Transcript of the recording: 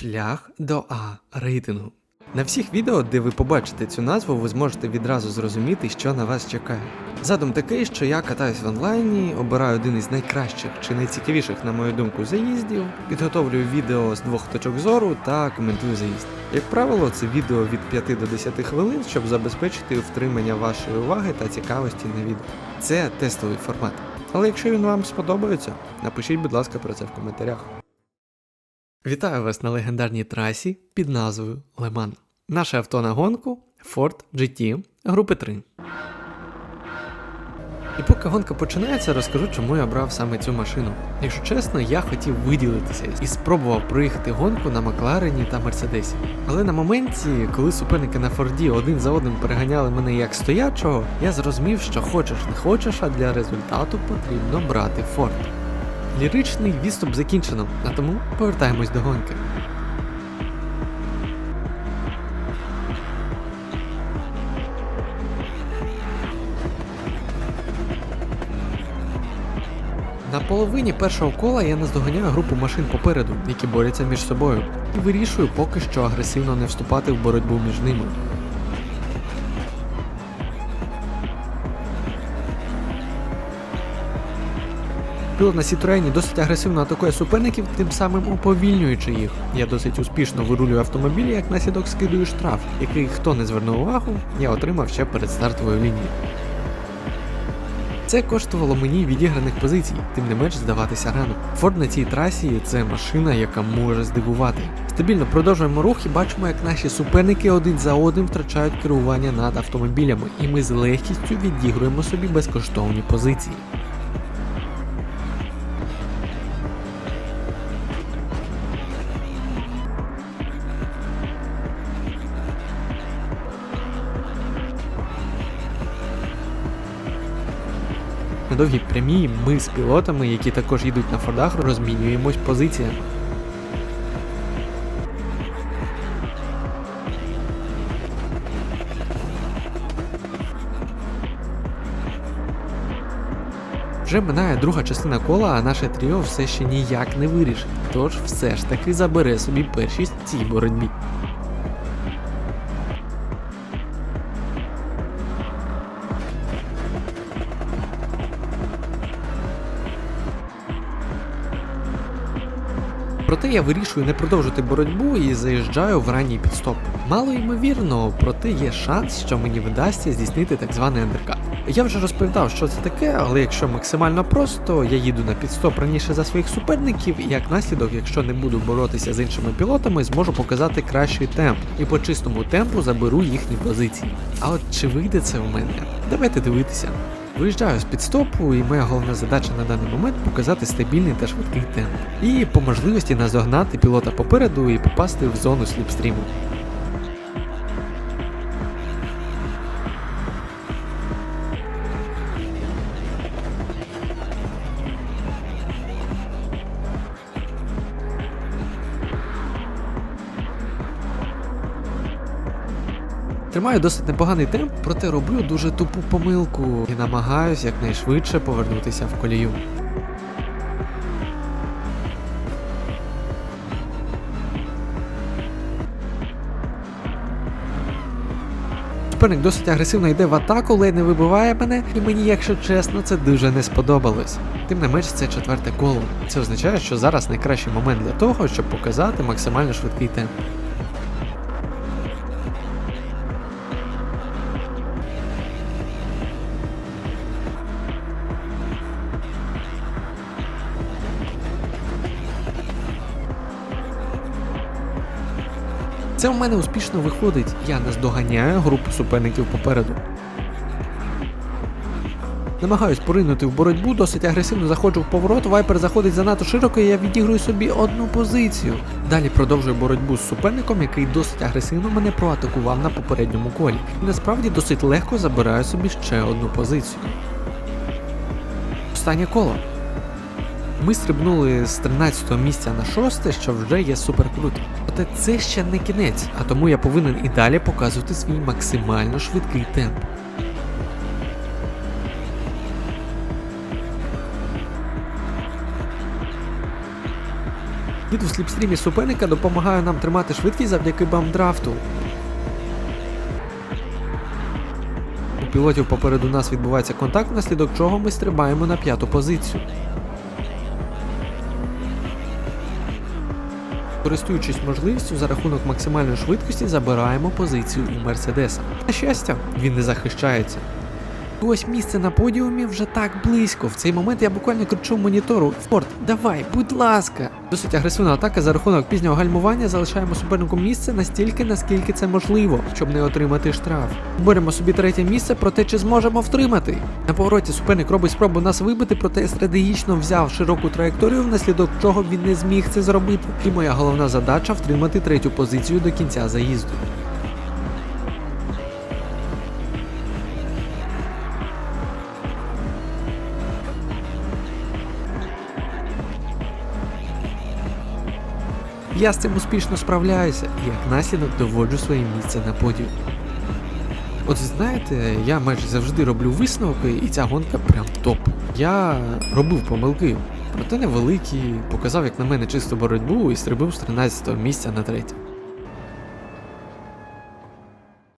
Шлях до А рейтингу. На всіх відео, де ви побачите цю назву, ви зможете відразу зрозуміти, що на вас чекає. Задум такий, що я катаюсь в онлайні, обираю один із найкращих чи найцікавіших, на мою думку, заїздів, підготовлюю відео з двох точок зору та коментую заїзд. Як правило, це відео від 5 до 10 хвилин, щоб забезпечити втримання вашої уваги та цікавості на відео. Це тестовий формат. Але якщо він вам сподобається, напишіть, будь ласка, про це в коментарях. Вітаю вас на легендарній трасі під назвою Леман. Наше авто на гонку Ford GT групи 3. І поки гонка починається, розкажу, чому я обрав саме цю машину. Якщо чесно, я хотів виділитися і спробував проїхати гонку на Макларені та Мерседесі. Але на моменті, коли суперники на Форді один за одним переганяли мене як стоячого, я зрозумів, що хочеш не хочеш, а для результату потрібно брати Форд. Ліричний відступ закінчено, а тому повертаємось до гонки. На половині першого кола я наздоганяю групу машин попереду, які борються між собою, і вирішую поки що агресивно не вступати в боротьбу між ними. Пілот на Сітроені досить агресивно атакує суперників, тим самим уповільнюючи їх. Я досить успішно вирулюю автомобіль, як наслідок скидую штраф, який хто не звернув увагу, я отримав ще перед стартовою лінією. Це коштувало мені відіграних позицій, тим не менш здаватися рано. Форд на цій трасі це машина, яка може здивувати. Стабільно продовжуємо рух і бачимо, як наші суперники один за одним втрачають керування над автомобілями, і ми з легкістю відігруємо собі безкоштовні позиції. На довгій прямій ми з пілотами, які також їдуть на фордах, розмінюємось позиціями. Вже минає друга частина кола, а наше тріо все ще ніяк не вирішить, тож все ж таки забере собі першість цій боротьбі. Проте я вирішую не продовжити боротьбу і заїжджаю в ранній підстоп. Мало ймовірно, проте є шанс, що мені вдасться здійснити так званий андеркат. Я вже розповідав, що це таке, але якщо максимально просто, я їду на підстоп раніше за своїх суперників, і як наслідок, якщо не буду боротися з іншими пілотами, зможу показати кращий темп і по чистому темпу заберу їхні позиції. А от чи вийде це в мене? Давайте дивитися. Виїжджаю з підстопу, і моя головна задача на даний момент показати стабільний та швидкий темп. І по можливості наздогнати пілота попереду і попасти в зону сліпстріму. Тримаю досить непоганий темп, проте роблю дуже тупу помилку і намагаюсь якнайшвидше повернутися в колію. Суперник досить агресивно йде в атаку, ледь не вибиває мене, і мені, якщо чесно, це дуже не сподобалось. Тим не менш, це четверте коло. Це означає, що зараз найкращий момент для того, щоб показати максимально швидкий темп. Це у мене успішно виходить. Я наздоганяю групу суперників попереду. Намагаюсь поринути в боротьбу, досить агресивно заходжу в поворот, вайпер заходить занадто широко, і я відіграю собі одну позицію. Далі продовжую боротьбу з суперником, який досить агресивно мене проатакував на попередньому колі. І насправді досить легко забираю собі ще одну позицію. Останнє коло. Ми стрибнули з 13 місця на 6, що вже є супер круто. Проте це ще не кінець, а тому я повинен і далі показувати свій максимально швидкий темп. Від у сліпстрімі суперника допомагає нам тримати швидкість завдяки бамдрафту. У пілотів попереду нас відбувається контакт, внаслідок чого ми стрибаємо на п'яту позицію. Користуючись можливістю, за рахунок максимальної швидкості забираємо позицію у Мерседеса. На щастя, він не захищається. Ось місце на подіумі вже так близько. В цей момент я буквально кричу монітору: Форд, давай, будь ласка! Досить агресивна атака за рахунок пізнього гальмування залишаємо супернику місце настільки, наскільки це можливо, щоб не отримати штраф. Боремо собі третє місце, проте чи зможемо втримати. На повороті суперник робить спробу нас вибити, проте стратегічно взяв широку траєкторію, внаслідок чого він не зміг це зробити. І моя головна задача втримати третю позицію до кінця заїзду. Я з цим успішно справляюся і як наслідок доводжу своє місце на подіум. От знаєте, я майже завжди роблю висновки, і ця гонка прям топ. Я робив помилки, проте невеликі, показав, як на мене чисту боротьбу і стрибив з 13 місця на третє.